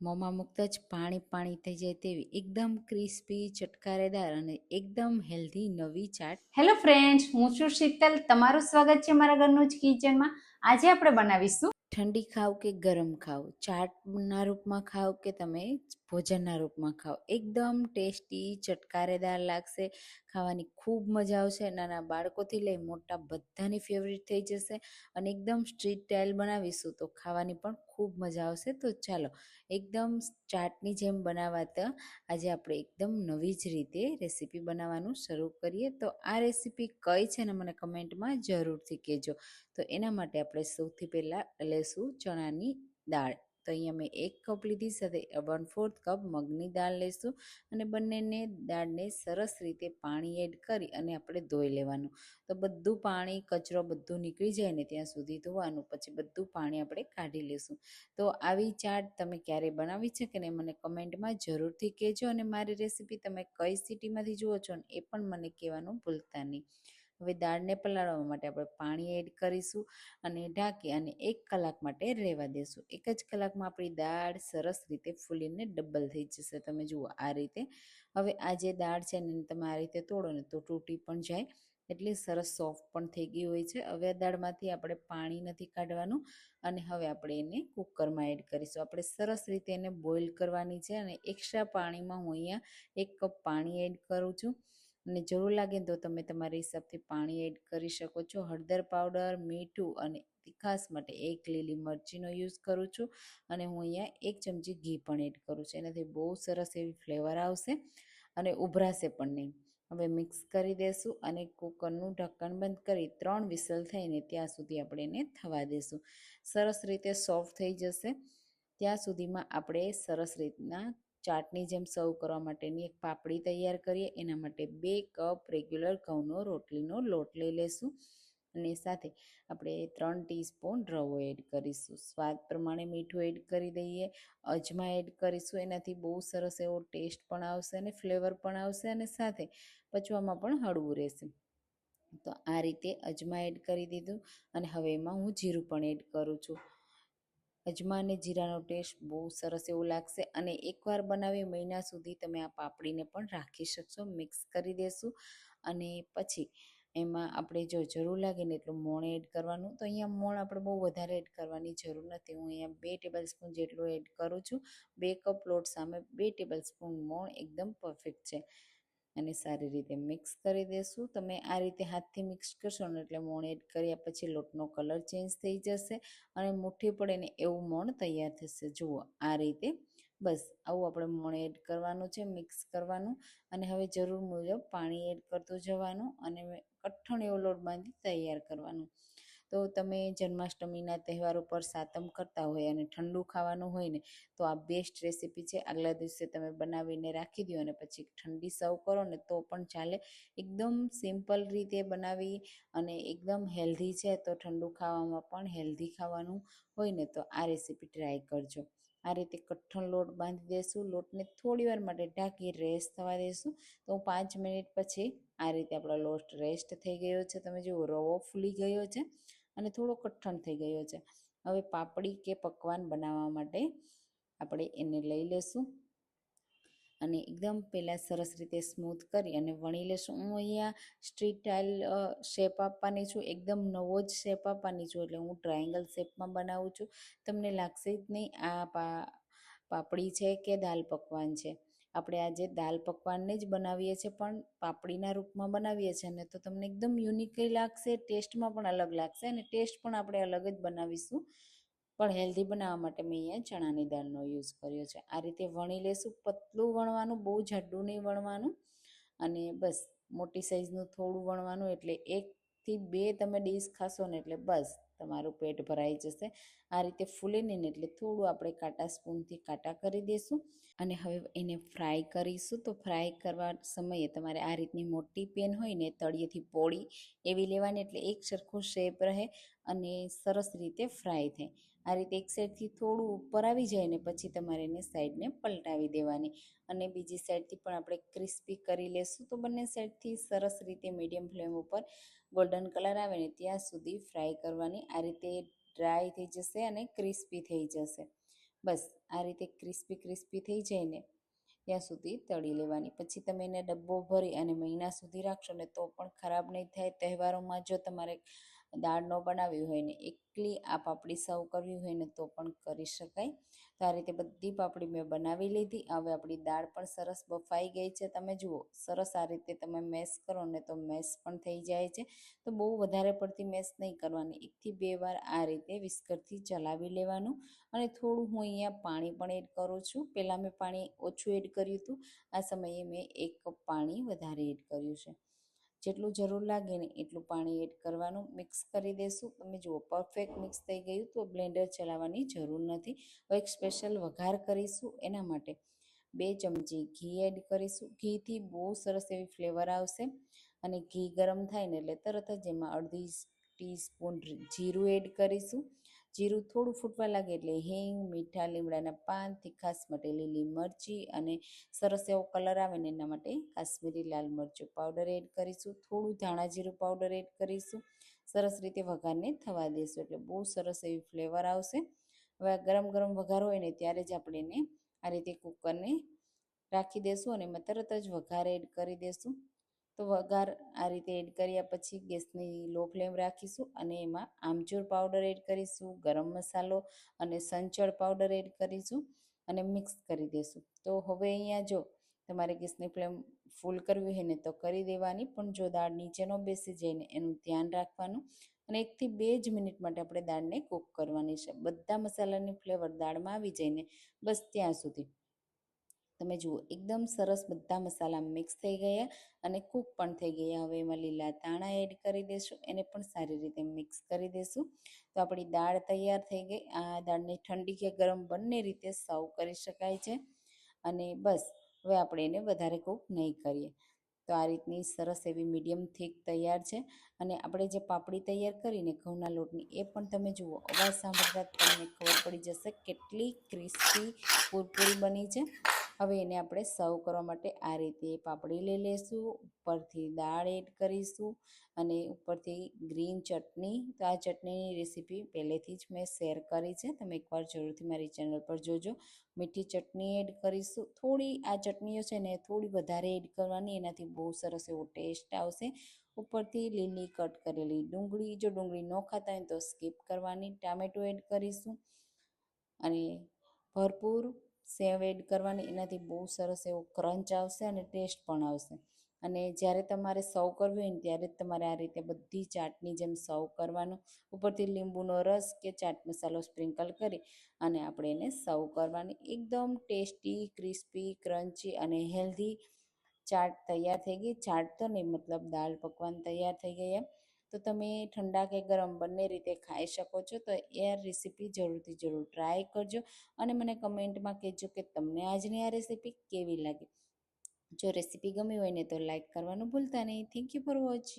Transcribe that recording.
મોંમાં મુક્ત જ પાણી પાણી થઈ જાય તેવી એકદમ ક્રિસ્પી ચટકારેદાર અને એકદમ હેલ્ધી નવી ચાટ. હેલો ફ્રેન્ડ્સ હું છું શીતલ. તમારું સ્વાગત છે મારા ઘરનું જ કિચનમાં. આજે આપણે બનાવીશું ઠંડી ખાવ કે ગરમ ખાવ? ચાટના રૂપમાં ખાવ કે તમે ભોજનના રૂપમાં ખાવ? એકદમ ટેસ્ટી ચટકારેદાર લાગશે. ખાવાની ખૂબ મજા આવશે. નાના બાળકોથી લઈ મોટા બધાની ફેવરિટ થઈ જશે. અને એકદમ સ્ટ્રીટ સ્ટાઇલ બનાવીશું તો ખાવાની પણ ખૂબ મજા આવશે. તો ચાલો, એકદમ ચાટની જેમ બનાવાતા, આજે આપણે એકદમ નવી જ રીતે રેસીપી બનાવવાનું શરૂ કરીએ. તો આ રેસીપી કઈ છે ને મને કમેન્ટમાં જરૂરથી કહેજો. તો એના માટે આપણે સૌથી પહેલાં લેશું ચણાની દાળ. તો અહીંયા મેં એક કપ લીધી સાથે વન ફોર્થ કપ મગની દાળ લઈશું અને બંનેને દાળને સરસ રીતે પાણી એડ કરી અને આપણે ધોઈ લેવાનું. તો બધું પાણી, કચરો બધું નીકળી જાય ને ત્યાં સુધી ધોવાનું, પછી બધું પાણી આપણે કાઢી લેશું. તો આવી ચાટ તમે ક્યારે બનાવી છે કે ને મને કમેન્ટમાં જરૂરથી કહેજો અને મારી રેસીપી તમે કઈ સિટીમાંથી જુઓ છો ને એ પણ મને કહેવાનું ભૂલતા નહીં. હવે દાળને પલાળવા માટે આપણે પાણી એડ કરીશું અને ઢાંકી અને એક કલાક માટે રહેવા દેશું. એક જ કલાકમાં આપણી દાળ સરસ રીતે ફૂલીને ડબલ થઈ જશે. તમે જુઓ આ રીતે. હવે આ જે દાળ છે એને તમે આ રીતે તોડો ને તો તૂટી પણ જાય. એટલી સરસ સોફ્ટ પણ થઈ ગઈ હોય છે. હવે દાળમાંથી આપણે પાણી નથી કાઢવાનું અને હવે આપણે એને કુકરમાં એડ કરીશું. આપણે સરસ રીતે એને બોઇલ કરવાની છે અને એક્સ્ટ્રા પાણીમાં હું અહીંયા એક કપ પાણી એડ કરું છું. અને જરૂર લાગે તો તમે તમારા હિસાબથી પાણી એડ કરી શકો છો. હળદર પાવડર, મીઠું અને તીખાસ માટે એક લીલી મરચીનો યુઝ કરું છું. અને હું અહીંયા એક ચમચી ઘી પણ એડ કરું છું. એનાથી બહુ સરસ એવી ફ્લેવર આવશે અને ઉભરાશે પણ નહીં. હવે મિક્સ કરી દેશું અને કુકરનું ઢક્કણ બંધ કરી ત્રણ વિસલ થઈને ત્યાં સુધી આપણે એને થવા દેશું. સરસ રીતે સોફ્ટ થઈ જશે. ત્યાં સુધીમાં આપણે સરસ રીતના ચાટની જેમ સર્વ કરવા માટેની એક પાપડી તૈયાર કરીએ. એના માટે બે કપ રેગ્યુલર ઘઉંનો રોટલીનો લોટ લઈ લેશું અને સાથે આપણે ત્રણ ટીસ્પૂન રવો એડ કરીશું. સ્વાદ પ્રમાણે મીઠું એડ કરી દઈએ, અજમા એડ કરીશું, એનાથી બહુ સરસ એવો ટેસ્ટ પણ આવશે અને ફ્લેવર પણ આવશે અને સાથે પચવામાં પણ હળવું રહેશે. તો આ રીતે અજમા એડ કરી દીધું અને હવે એમાં હું જીરું પણ એડ કરું છું. અજમા અને જીરાનો ટેસ્ટ બહુ સરસ એવું લાગશે અને એકવાર બનાવી મહિના સુધી તમે આ પાપડીને પણ રાખી શકશો, મિક્સ કરી દેશું. અને પછી એમાં આપણે જો જરૂર લાગે ને એટલું મોણ એડ કરવાનું, તો અહીંયા મોણ આપણે બહુ વધારે એડ કરવાની જરૂર નથી. હું અહીંયા બે ટેબલ સ્પૂન જેટલું એડ કરું છું. બે કપ લોટ સામે બે ટેબલ સ્પૂન મોણ એકદમ પરફેક્ટ છે. અને સારી રીતે મિક્સ કરી દેશું. તમે આ રીતે હાથથી મિક્સ કરશો ને એટલે મોણ એડ કર્યા પછી લોટનો કલર ચેન્જ થઈ જશે અને મુઠ્ઠી પડે ને એવું મોણ તૈયાર થશે. જુઓ, આ રીતે બસ આવું આપણે મોણ એડ કરવાનું છે, મિક્સ કરવાનું અને હવે જરૂર મુજબ પાણી એડ કરતું જવાનું અને કઠણ એવો લોટ બાંધી તૈયાર કરવાનું. તો તમે જન્માષ્ટમીના તહેવાર ઉપર સાતમ કરતા હોય અને ઠંડુ ખાવાનું હોય ને, તો આ બેસ્ટ રેસીપી છે. આગલા દિવસે તમે બનાવીને રાખી દો અને પછી ઠંડી સર્વ કરો ને તો પણ ચાલે. એકદમ સિમ્પલ રીતે બનાવી અને એકદમ હેલ્ધી છે તો ઠંડુ ખાવામાં પણ હેલ્ધી ખાવાનું હોય ને તો આ રેસીપી ટ્રાય કરજો. આ રીતે કઠણ લોટ બાંધી દેશું. લોટને થોડી વાર માટે ઢાંકી રેસ્ટ થવા દેશું. તો પાંચ મિનિટ પછી આ રીતે આપણો લોટ રેસ્ટ થઈ ગયો છે. તમે જુઓ, રવો ફૂલી ગયો છે. અને થોડો કઠણ થઈ ગયો છે. હવે પાપડી કે પકવાન બનાવવા માટે આપણે એને લઈ લેશું. અને એકદમ પહેલાં સરસ રીતે સ્મૂથ કરી અને વણી લેશું. હું અહીંયા સ્ટ્રીટ ટાઇલ શેપ આપવાની છું. એકદમ નવો જ શેપ આપવાની છું એટલે હું ટ્રાયેંગલ શેપમાં બનાવું છું. તમને લાગશે જ નહીં આ પા, પાપડી છે કે દાલ પકવાન છે. આપણે આજે દાલ પકવાનને જ બનાવીએ છીએ, પણ પાપડીના રૂપમાં બનાવીએ છીએ. ને તો તમને એકદમ યુનિક લાગશે ટેસ્ટમાં પણ અલગ લાગશે અને ટેસ્ટ પણ આપણે અલગ જ બનાવીશું. પણ હેલ્ધી બનાવવા માટે મેં અહીંયા ચણાની દાળનો યુઝ કર્યો છે. આ રીતે વણી લેશું, પતલું વણવાનું, બહુ જાડું નહીં વણવાનું અને બસ મોટી સાઈઝનું થોડું વણવાનું એટલે એકથી બે તમે ડીશ ખાશો ને એટલે બસ તમારું પેટ ભરાઈ જશે. આ રીતે ફૂલે નહીં એટલે થોડું આપણે કાંટા સ્પૂનથી કાંટા કરી દઈશું અને હવે એને ફ્રાય કરીશું. તો ફ્રાય કરવા સમયે તમારે આ રીતની મોટી પેન હોય ને તળિયેથી પોળી એવી લેવાની એટલે એક સરખો શેપ રહે અને સરસ રીતે ફ્રાય થાય. આ રીતે એક સાઈડથી થોડું ઉપર આવી જાય ને પછી તમારે એને સાઈડને પલટાવી દેવાની. અને બીજી સાઈડથી પણ આપણે ક્રિસ્પી કરી લેશું તો બંને સાઈડથી સરસ રીતે મીડિયમ ફ્લેમ ઉપર ગોલ્ડન કલર આવે ને ત્યાં સુધી ફ્રાય કરવાની. આ રીતે ડ્રાય થઈ જશે અને ક્રિસ્પી થઈ જશે. બસ, આ રીતે ક્રિસ્પી ક્રિસ્પી થઈ જાય ને ત્યાં સુધી તળી લેવાની. પછી તમે એને ડબ્બો ભરી અને મહિના સુધી રાખશો ને તો પણ ખરાબ નહીં થાય. તહેવારોમાં જો તમારે દાળ ન બનાવી હોય ને એકલી આ પાપડી સર્વ કરવી હોય ને તો પણ કરી શકાય. તો આ રીતે બધી પાપડી મેં બનાવી લીધી. હવે આપણી દાળ પણ સરસ બફાઈ ગઈ છે. તમે જુઓ, સરસ આ રીતે તમે મેશ કરો ને તો મેશ પણ થઈ જાય છે. તો બહુ વધારે પડતી મેશ નહીં કરવાની. એકથી બે વાર આ રીતે વિસ્કરથી ચલાવી લેવાનું. અને થોડું હું અહીંયા પાણી પણ એડ કરું છું. પહેલાં મેં પાણી ઓછું એડ કર્યું હતું. આ સમયે મેં એક કપ પાણી વધારે એડ કર્યું છે. જેટલું જરૂર લાગે ને એટલું પાણી એડ કરવાનું મિક્સ કરી દેશું. તમે જુઓ પરફેક્ટ મિક્સ થઈ ગયું તો બ્લેન્ડર ચલાવવાની જરૂર નથી. હવે એક સ્પેશિયલ વઘાર કરીશું એના માટે. બે ચમચી ઘી એડ કરીશું. ઘીથી બહુ સરસ એવી ફ્લેવર આવશે અને ઘી ગરમ થાય ને એટલે તરત જ એમાં અડધી ટીસ્પૂન જીરું એડ કરીશું. જીરું થોડું ફૂટવા લાગે એટલે હિંગ, મીઠા, લીમડાના પાન, તીખાસ માટે લીલી મરચી અને સરસ એવો કલર આવે ને એના માટે કાશ્મીરી લાલ મરચું પાવડર એડ કરીશું. થોડું ધાણા જીરું પાવડર એડ કરીશું. સરસ રીતે વઘારને થવા દઈશું એટલે બહુ સરસ એવી ફ્લેવર આવશે. હવે ગરમ ગરમ વઘાર હોય ને ત્યારે જ આપણે એને આ રીતે કુકરને રાખી દેશું અને એમાં તરત જ વઘાર એડ કરી દેશું. તો વઘાર આ રીતે એડ કર્યા પછી ગેસની લો ફ્લેમ રાખીશું અને એમાં આમચૂર પાવડર એડ કરીશું, ગરમ મસાલો અને સંચળ પાવડર એડ કરીશું અને મિક્સ કરી દઈશું તો હવે અહીંયા જો તમારે ગેસની ફ્લેમ ફૂલ કરવી હોય ને તો કરી દેવાની, પણ જો દાળ નીચેનો બેસી જાય ને એનું ધ્યાન રાખવાનું અને એકથી બે જ મિનિટ માટે આપણે દાળને કૂક કરવાની છે. બધા મસાલાની ફ્લેવર દાળમાં આવી જાય ને બસ ત્યાં સુધી. તમે જુઓ, એકદમ સરસ બધા મસાલા મિક્સ થઈ ગયા અને કૂક પણ થઈ ગયા. હવે એમાં લીલા ધાણા એડ કરી દઈશું એને પણ સારી રીતે મિક્સ કરી દઈશું તો આપણી દાળ તૈયાર થઈ ગઈ. આ દાળને ઠંડી કે ગરમ બંને રીતે સર્વ કરી શકાય છે. અને બસ, હવે આપણે એને વધારે કૂક નહીં કરીએ. તો આ રીતની સરસ એવી મીડિયમ થીક તૈયાર છે. અને આપણે જે પાપડી તૈયાર કરીને ઘઉંના લોટની, એ પણ તમે જુઓ, અવાજ સાંભળતા તમને ખબર પડી જશે કેટલી ક્રિસ્પી પૂરપૂરી બની છે. હવે એને આપણે સર્વ કરવા માટે આ રીતે પાપડી લઈ લઈશું ઉપરથી દાળ એડ કરીશું અને ઉપરથી ગ્રીન ચટણી, તો આ ચટણીની રેસીપી પહેલેથી જ મેં શેર કરી છે. તમે એકવાર જરૂરથી મારી ચેનલ પર જોજો. મીઠી ચટણી એડ કરીશું. થોડી આ ચટણીઓ છે ને થોડી વધારે એડ કરવાની, એનાથી બહુ સરસ એવો ટેસ્ટ આવશે. ઉપરથી લીલી કટ કરેલી ડુંગળી, જો ડુંગળી ન ખાતા હોય તો સ્કીપ કરવાની. ટામેટું એડ કરીશું અને ભરપૂર સેવ એડ કરવાની એનાથી બહુ સરસ એવો ક્રંચ આવશે અને ટેસ્ટ પણ આવશે. અને જ્યારે તમારે સર્વ કરવી હોય ને ત્યારે જ તમારે આ રીતે બધી ચાટની જેમ સર્વ કરવાનું. ઉપરથી લીંબુનો રસ કે ચાટ મસાલો સ્પ્રિંકલ કરી અને આપણે એને સર્વ કરવાની. એકદમ ટેસ્ટી ક્રિસ્પી ક્રન્ચી અને હેલ્ધી ચાટ તૈયાર થઈ ગઈ. ચાટ તો નહીં, મતલબ દાળ પકવાન તૈયાર થઈ ગયા તો તમે ઠંડા કે ગરમ બંને રીતે ખાઈ શકો છો. તો એ રેસીપી જરૂરથી જરૂર ટ્રાય કરજો અને મને કમેન્ટમાં કહેજો કે તમને આજની આ રેસીપી કેવી લાગી. જો રેસીપી ગમી હોય ને તો લાઈક કરવાનું ભૂલતા નહીં. Thank you for watching.